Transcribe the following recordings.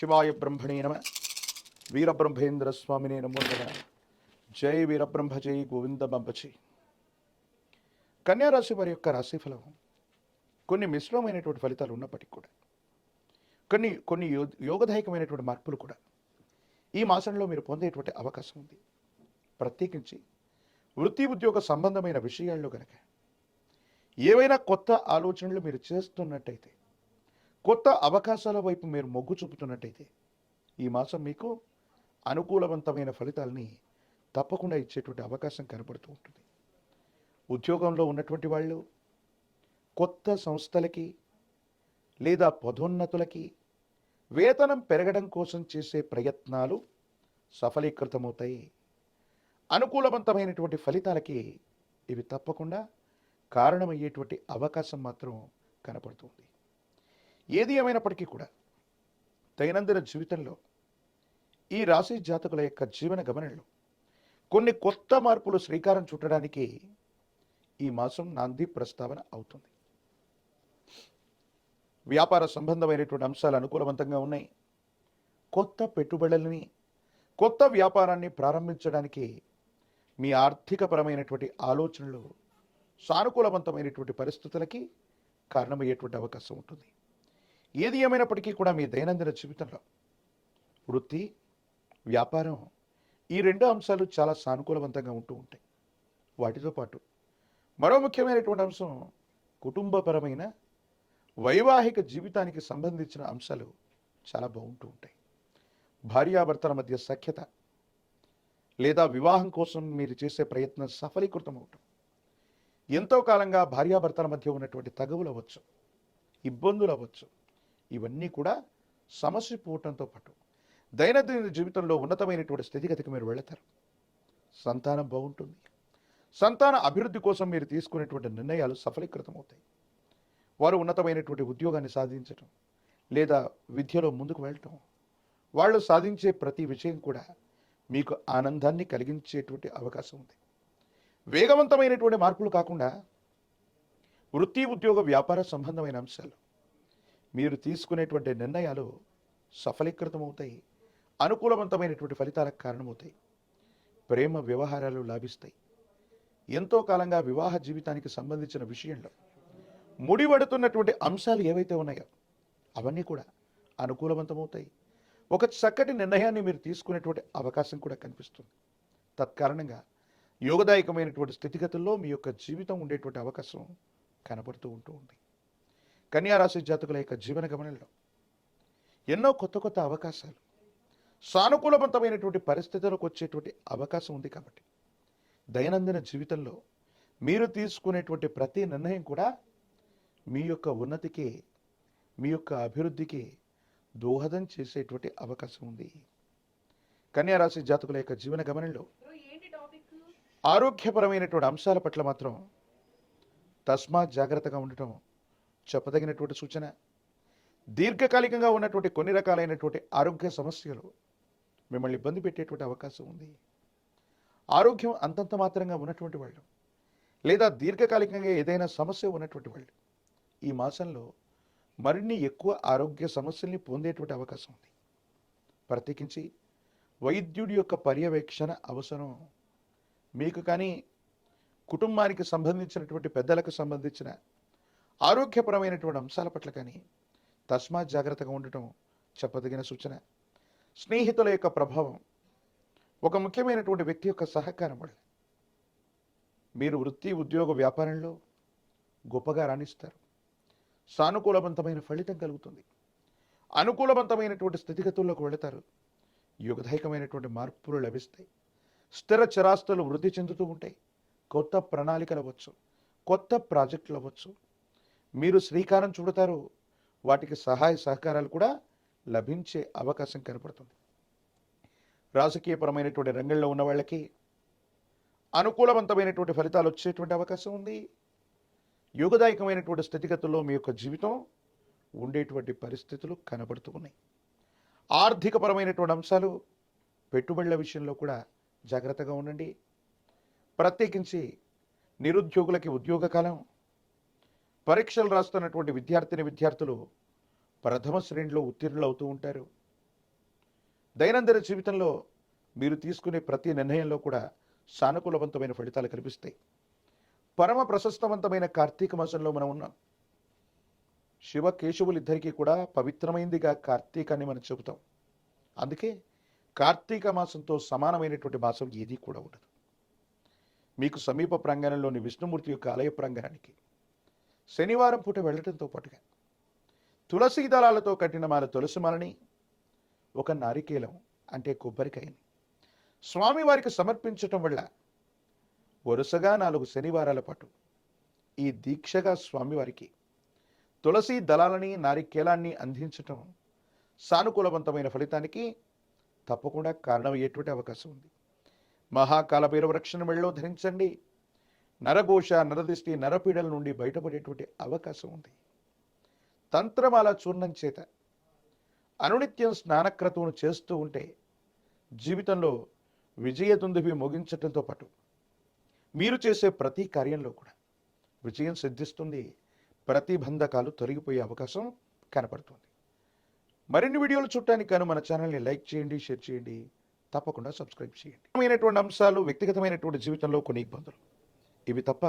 శివాయ బ్రహ్మణే నమ. వీరబ్రహ్మేంద్ర స్వామినే నమో నమ. జై వీరబ్రహ్మ జై గోవింద బంబచి కన్యారాశి వారి యొక్క రాశిఫలం కొన్ని మిశ్రమమైనటువంటి ఫలితాలు ఉన్నప్పటికీ కూడా కొన్ని కొన్ని యో యోగదాయకమైనటువంటి మార్పులు కూడా ఈ మాసంలో మీరు పొందేటువంటి అవకాశం ఉంది. ప్రత్యేకించి వృత్తి ఉద్యోగ సంబంధమైన విషయాల్లో కనుక ఏవైనా కొత్త ఆలోచనలు మీరు చేస్తున్నట్టయితే కొత్త అవకాశాల వైపు మీరు మొగ్గు చూపుతున్నట్టయితే ఈ మాసం మీకు అనుకూలవంతమైన ఫలితాలని తప్పకుండా ఇచ్చేటువంటి అవకాశం కనబడుతూ ఉంటుంది. ఉద్యోగంలో ఉన్నటువంటి వాళ్ళు కొత్త సంస్థలకి లేదా పదోన్నతులకి వేతనం పెరగడం కోసం చేసే ప్రయత్నాలు సఫలీకృతమవుతాయి. అనుకూలవంతమైనటువంటి ఫలితాలకి ఇవి తప్పకుండా కారణమయ్యేటువంటి అవకాశం మాత్రం కనపడుతుంది ఏది ఏమైనప్పటికీ కూడా దైనందిన జీవితంలో ఈ రాశి జాతకుల యొక్క జీవన గమనంలో కొన్ని కొత్త మార్పులు శ్రీకారం చుట్టడానికి ఈ మాసం నాంది ప్రస్తావన అవుతుంది. వ్యాపార సంబంధమైనటువంటి అంశాలు అనుకూలవంతంగా ఉన్నాయి. కొత్త పెట్టుబడులని కొత్త వ్యాపారాన్ని ప్రారంభించడానికి మీ ఆర్థికపరమైనటువంటి ఆలోచనలు సానుకూలవంతమైనటువంటి పరిస్థితులకి కారణమయ్యేటువంటి అవకాశం ఉంటుంది. ఏది ఏమైనప్పటికీ కూడా మీ దైనందిన జీవితంలో వృత్తి వ్యాపారం ఈ రెండు అంశాలు చాలా సానుకూలవంతంగా ఉంటూ ఉంటాయి. వాటితో పాటు మరో ముఖ్యమైనటువంటి అంశం కుటుంబపరమైన వైవాహిక జీవితానికి సంబంధించిన అంశాలు చాలా బాగుంటూ ఉంటాయి. భార్యాభర్తల మధ్య సఖ్యత లేదా వివాహం కోసం మీరు చేసే ప్రయత్నం సఫలీకృతం అవటం ఎంతో కాలంగా భార్యాభర్తల మధ్య ఉన్నటువంటి తగవులు అవ్వచ్చు ఇబ్బందులు అవ్వచ్చు ఇవన్నీ కూడా సమస్య పోవటంతో పాటు దైనందిన జీవితంలో ఉన్నతమైనటువంటి స్థితిగతికి మీరు వెళతారు. సంతానం బాగుంటుంది. సంతాన అభివృద్ధి కోసం మీరు తీసుకునేటువంటి నిర్ణయాలు సఫలీకృతం అవుతాయి వారు ఉన్నతమైనటువంటి ఉద్యోగాన్ని సాధించటం లేదా విద్యలో ముందుకు వెళ్ళటం వాళ్ళు సాధించే ప్రతి విషయం కూడా మీకు ఆనందాన్ని కలిగించేటువంటి అవకాశం ఉంది. వేగవంతమైనటువంటి మార్పులు కాకుండా వృత్తి ఉద్యోగ వ్యాపార సంబంధమైన అంశాలు మీరు తీసుకునేటువంటి నిర్ణయాలు సఫలీకృతమవుతాయి అనుకూలవంతమైనటువంటి ఫలితాలకు కారణమవుతాయి ప్రేమ వ్యవహారాలు లాభిస్తాయి. ఎంతో కాలంగా వివాహ జీవితానికి సంబంధించిన విషయంలో ముడిపడుతున్నటువంటి అంశాలు ఏవైతే ఉన్నాయో అవన్నీ కూడా అనుకూలవంతమవుతాయి. ఒక చక్కటి నిర్ణయాన్ని మీరు తీసుకునేటువంటి అవకాశం కూడా కనిపిస్తుంది. తత్కారణంగా యోగదాయకమైనటువంటి స్థితిగతుల్లో మీ యొక్క జీవితం ఉండేటువంటి అవకాశం కనబడుతూ ఉంటూ ఉంది. కన్యారాశి జాతకుల యొక్క జీవన గమనంలో ఎన్నో కొత్త కొత్త అవకాశాలు సానుకూలవంతమైనటువంటి పరిస్థితులకు వచ్చేటువంటి అవకాశం ఉంది కాబట్టి దైనందిన జీవితంలో మీరు తీసుకునేటువంటి ప్రతి నిర్ణయం కూడా మీ యొక్క ఉన్నతికి మీ యొక్క అభివృద్ధికి దోహదం చేసేటువంటి అవకాశం ఉంది. కన్యారాశి జాతకుల యొక్క జీవన గమనంలో ఆరోగ్యపరమైనటువంటి అంశాల పట్ల మాత్రం తస్మాత్ జాగ్రత్తగా ఉండటం చెప్పదగినటువంటి సూచన. దీర్ఘకాలికంగా ఉన్నటువంటి కొన్ని రకాలైనటువంటి ఆరోగ్య సమస్యలు మిమ్మల్ని ఇబ్బంది పెట్టేటువంటి అవకాశం ఉంది. ఆరోగ్యం అంతంత మాత్రంగా ఉన్నటువంటి వాళ్ళు లేదా దీర్ఘకాలికంగా ఏదైనా సమస్య ఉన్నటువంటి వాళ్ళు ఈ మాసంలో మరిన్ని ఎక్కువ ఆరోగ్య సమస్యల్ని పొందేటువంటి అవకాశం ఉంది. ప్రత్యేకించి వైద్యుడి యొక్క పర్యవేక్షణ అవసరం. మీకు కానీ కుటుంబానికి సంబంధించినటువంటి పెద్దలకు సంబంధించిన ఆరోగ్యపరమైనటువంటి అంశాల పట్ల కానీ తస్మాత్ జాగ్రత్తగా ఉండటం చెప్పదగిన సూచన. స్నేహితుల యొక్క ప్రభావం. ఒక ముఖ్యమైనటువంటి వ్యక్తి యొక్క సహకారం వల్ల. మీరు వృత్తి ఉద్యోగ వ్యాపారంలో గొప్పగా రాణిస్తారు. సానుకూలవంతమైన ఫలితం కలుగుతుంది. అనుకూలవంతమైనటువంటి స్థితిగతుల్లోకి వెళతారు. యుగదాయకమైనటువంటి మార్పులు లభిస్తాయి. స్థిర చరాస్తులు వృద్ధి చెందుతూ ఉంటాయి. కొత్త ప్రణాళికలు అవ్వచ్చు. కొత్త ప్రాజెక్టులు అవ్వచ్చు. మీరు శ్రీకారం చూడతారు. వాటికి సహాయ సహకారాలు కూడా లభించే అవకాశం కనపడుతుంది. రాజకీయపరమైనటువంటి రంగంలో ఉన్న వాళ్ళకి అనుకూలవంతమైనటువంటి ఫలితాలు వచ్చేటువంటి అవకాశం ఉంది. యుగదాయకమైనటువంటి స్థితిగతుల్లో మీ యొక్క జీవితం ఉండేటువంటి పరిస్థితులు కనబడుతూ ఉన్నాయి. ఆర్థికపరమైనటువంటి అంశాలు పెట్టుబడుల విషయంలో కూడా జాగ్రత్తగా ఉండండి. ప్రత్యేకించి నిరుద్యోగులకి ఉద్యోగ కాలం పరీక్షలు రాస్తున్నటువంటి విద్యార్థిని విద్యార్థులు ప్రథమ శ్రేణిలో ఉత్తీర్ణులు అవుతూ ఉంటారు. దైనందిన జీవితంలో మీరు తీసుకునే ప్రతి నిర్ణయంలో కూడా సానుకూలవంతమైన ఫలితాలు కనిపిస్తాయి. పరమ ప్రశస్తవంతమైన కార్తీక మాసంలో మనం ఉన్నాం. శివ కేశవులిద్దరికీ కూడా పవిత్రమైందిగా కార్తీకాన్ని మనం చెబుతాం. అందుకే కార్తీక మాసంతో సమానమైనటువంటి మాసం ఏదీ కూడా ఉండదు. మీకు సమీప ప్రాంగణంలోని విష్ణుమూర్తి యొక్క ఆలయ ప్రాంగణానికి శనివారం పూట వెళ్ళటంతో పాటుగా తులసి దళాలతో కట్టిన మాల తులసిమాలని ఒక నారికేలం అంటే కొబ్బరికాయని స్వామివారికి సమర్పించటం వల్ల వరుసగా నాలుగు శనివారాల పాటు ఈ దీక్షగా స్వామివారికి తులసి దళాలని నారికేలాన్ని అందించటం సానుకూలవంతమైన ఫలితానికి తప్పకుండా కారణమయ్యేటువంటి అవకాశం ఉంది. మహాకాల భైరవ రక్షణ మెళ్ళలో ధరించండి. నరఘోష నరదృష్టి నరపీడల నుండి బయటపడేటువంటి అవకాశం ఉంది. తంత్రం అలా చూర్ణం చేత అనునిత్యం స్నానక్రతువును చేస్తూ ఉంటే జీవితంలో విజయదుందుభి ముగించటంతో పాటు మీరు చేసే ప్రతి కార్యంలో కూడా విజయం సిద్ధిస్తుంది. ప్రతిబంధకాలు తొలగిపోయే అవకాశం కనపడుతుంది. మరిన్ని వీడియోలు చూడటానికి గాను మన ఛానల్ని లైక్ చేయండి షేర్ చేయండి. తప్పకుండా సబ్స్క్రైబ్ చేయండి. ముఖ్యమైనటువంటి అంశాలు వ్యక్తిగతమైనటువంటి జీవితంలో కొన్ని ఇబ్బందులు. ఇవి తప్ప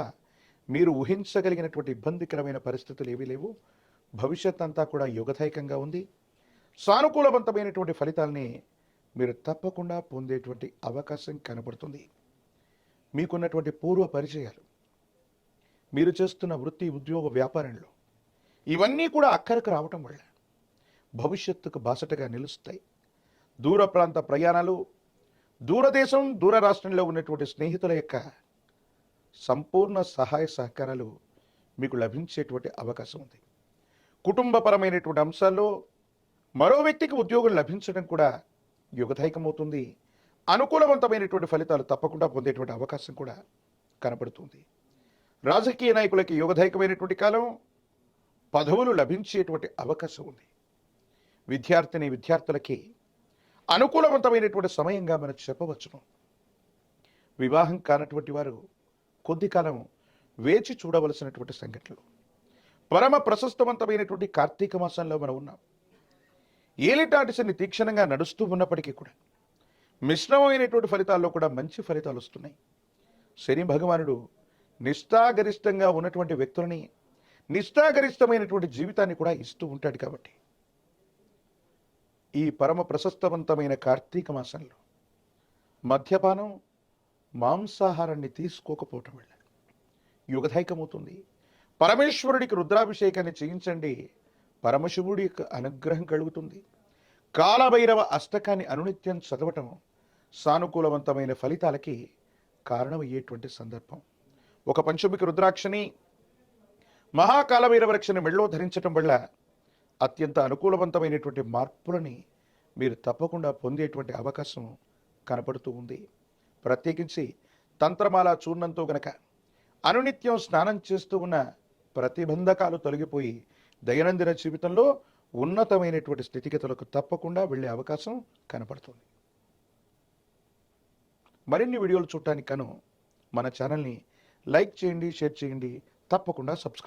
మీరు ఊహించగలిగినటువంటి ఇబ్బందికరమైన పరిస్థితులు ఏవీ లేవు. భవిష్యత్ అంతా కూడా యుగదాయకంగా ఉంది. సానుకూలవంతమైనటువంటి ఫలితాల్ని మీరు తప్పకుండా పొందేటువంటి అవకాశం కనబడుతుంది. మీకున్నటువంటి పూర్వ పరిచయాలు మీరు చేస్తున్న వృత్తి ఉద్యోగ వ్యాపారంలో ఇవన్నీ కూడా అక్కడికి రావటం వల్ల భవిష్యత్తుకు బాసటగా నిలుస్తాయి. దూర ప్రాంత ప్రయాణాలు దూరదేశం దూర రాష్ట్రంలో ఉన్నటువంటి స్నేహితుల యొక్క సంపూర్ణ సహాయ సహకారాలు మీకు లభించేటువంటి అవకాశం ఉంది. కుటుంబపరమైనటువంటి అంశాల్లో మరో వ్యక్తికి ఉద్యోగం లభించడం కూడా యుగదాయకమవుతుంది. అనుకూలవంతమైనటువంటి ఫలితాలు తప్పకుండా పొందేటువంటి అవకాశం కూడా కనపడుతుంది రాజకీయ నాయకులకి యుగదాయకమైనటువంటి కాలం పదవులు లభించేటువంటి అవకాశం ఉంది. విద్యార్థిని విద్యార్థులకి అనుకూలవంతమైనటువంటి సమయంగా మనం చెప్పవచ్చును. వివాహం కానటువంటి వారు కొద్ది కాలం వేచి చూడవలసినటువంటి సంఘటనలు. పరమ ప్రశస్తవంతమైనటువంటి కార్తీక మాసంలో మనం ఉన్నాం. ఏలిటాటిసని తీక్షణంగా నడుస్తూ ఉన్నప్పటికీ కూడా మిశ్రమమైనటువంటి ఫలితాల్లో కూడా మంచి ఫలితాలు వస్తున్నాయి. శని భగవానుడు నిష్ఠాగరిష్టంగా ఉన్నటువంటి వ్యక్తులని నిష్ఠాగరిష్టమైనటువంటి జీవితాన్ని కూడా ఇస్తూ ఉంటాడు కాబట్టి ఈ పరమ ప్రశస్తవంతమైన కార్తీక మాసంలో మద్యపానం మాంసాహారాన్ని తీసుకోకపోవటం వల్ల యుగధైకమవుతుంది. పరమేశ్వరుడికి రుద్రాభిషేకాన్ని చేయించండి. పరమశివుడి యొక్క అనుగ్రహం కలుగుతుంది. కాలభైరవ అష్టకాన్ని అనునిత్యం చదవటం సానుకూలవంతమైన ఫలితాలకి కారణమయ్యేటువంటి సందర్భం. ఒక పంచమికి రుద్రాక్షని మహాకాలభైరవ రక్షణ మెళ్ళో ధరించటం వల్ల అత్యంత అనుకూలవంతమైనటువంటి మార్పులని మీరు తప్పకుండా పొందేటువంటి అవకాశం కనపడుతూ ఉంది. ప్రత్యేకించి తంత్రమాల చూర్ణంతో గనక అనునిత్యం స్నానం చేస్తూ ఉన్న ప్రతిబంధకాలు తొలగిపోయి దైనందిన జీవితంలో ఉన్నతమైనటువంటి స్థితిగతులకు తప్పకుండా వెళ్ళే అవకాశం కనపడుతుంది. మరిన్ని వీడియోలు చూడటానికి కను మన ఛానల్ని లైక్ చేయండి షేర్ చేయండి తప్పకుండా సబ్స్క్రైబ్